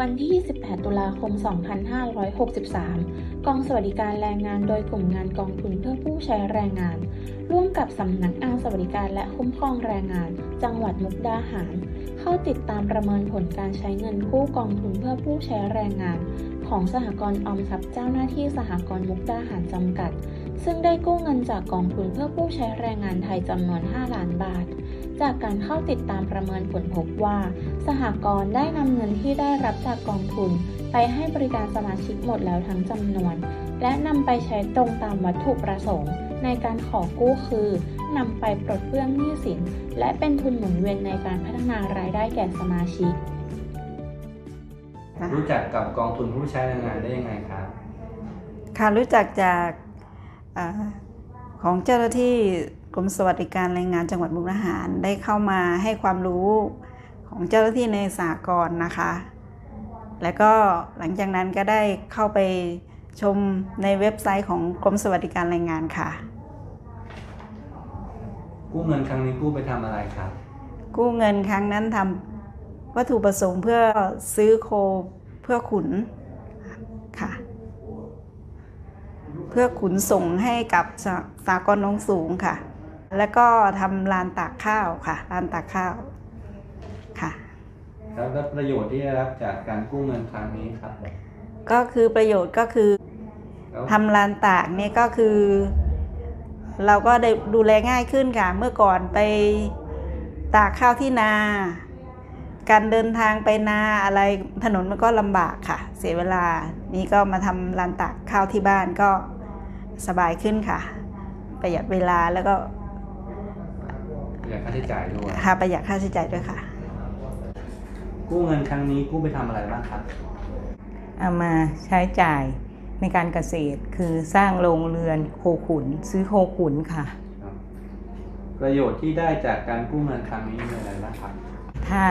วันที่ 28 ตุลาคม 2563 กองสวัสดิการแรงงานโดยกลุ่มงานกองทุนเพื่อผู้ใช้แรงงาน ร่วมกับสำนักงานสวัสดิการและคุ้มครองแรงงาน จังหวัดมุกดาหาร เข้าติดตามประเมินผลการใช้เงินกู้กองทุนเพื่อผู้ใช้แรงงาน ของสหกรณ์ออมทรัพย์เจ้าหน้าที่สหกรณ์มุกดาหารจำกัด ซึ่งได้กู้เงินจากกองทุนเพื่อผู้ใช้แรงงานไทยจำนวน 5 ล้านบาท จากการเข้าติดตามประเมินผลพบว่า สหกรณ์ได้นำเงินที่ได้รับจากกองทุน ไปให้บริการสมาชิกหมดแล้วทั้งจำนวน และนำไปใช้ตรงตามวัตถุประสงค์ ในการขอกู้คือนำไปปลดเปลื้องหนี้สิน และเป็นทุนหมุนเวียนในการพัฒนารายได้แก่สมาชิกค่ะรู้จักกับกองทุนผู้ใช้แรงงานได้ยังไงครับ ค่ะรู้จักจากอาของเจ้าหน้าที่ กรมสวัสดิการแรงงานจังหวัดมุกดาหารได้เข้ามาให้ความรู้ของเจ้าหน้าที่ในสหกรณ์นะคะ แล้วก็หลังจากนั้นก็ได้เข้าไปชมในเว็บไซต์ของกรมสวัสดิการแรงงานค่ะ กู้เงินครั้งนี้กู้ไปทำอะไรครับ กู้เงินครั้งนั้นทำวัตถุประสงค์เพื่อซื้อโคเพื่อขุนค่ะ เพื่อขุนส่งให้กับสหสากรณ์น้องสูงค่ะ แล้วก็ทำลานตากข้าวค่ะลานตากข้าวค่ะ แล้วแล้วประโยชน์ที่ได้รับจากการกู้เงินครั้งนี้ครับก็คือประโยชน์ก็คือแล้วทำลานตากเนี่ยก็คือ เราก็ได้ดูแลง่ายขึ้นค่ะ เมื่อก่อนไปตากข้าวที่นา การเดินทางไปนาอะไรถนนมันก็ลำบากค่ะ เสียเวลานี่ก็มาทำลานตากข้าวที่บ้านก็สบายขึ้นค่ะ ประหยัดเวลาแล้วก็ อยากค่าใช้จ่ายด้วยหาประหยัดค่าใช้จ่ายด้วยค่ะกู้เงินครั้งนี้กู้ไปทำอะไรบ้างครับ เอามาใช้จ่ายในการเกษตรคือสร้างโรงเรือนโคขุน ซื้อโคขุนค่ะครับประโยชน์ที่ได้จากการกู้เงินครั้งนี้มีอะไรบ้างครับ ถ้า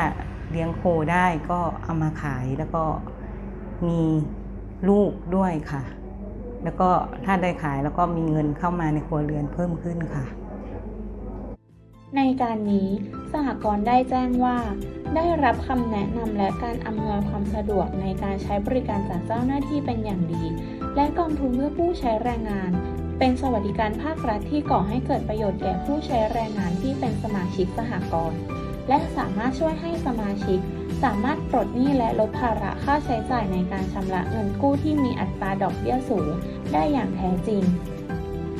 เลี้ยงโคได้ก็เอามาขายแล้วก็มีลูกด้วยค่ะ แล้วก็ถ้าได้ขายแล้วก็มีเงินเข้ามาในครัวเรือนเพิ่มขึ้นค่ะ ในการนี้สหกรณ์ได้แจ้งว่า ได้รับคำแนะนำและการอำนวยความสะดวกในการใช้บริการจากเจ้าหน้าที่เป็นอย่างดี และกองทุนเพื่อผู้ใช้แรงงาน เป็นสวัสดิการภาครัฐที่ก่อให้เกิดประโยชน์แก่ผู้ใช้แรงงานที่เป็นสมาชิกสหกรณ์และสามารถช่วยให้สมาชิก สามารถปลดหนี้และลดภาระค่าใช้จ่ายในการชำระเงินกู้ที่มีอัตราดอกเบี้ยสูง ได้อย่างแท้จริง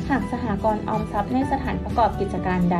หากสหกรณ์ออมทรัพย์ในสถานประกอบกิจการใด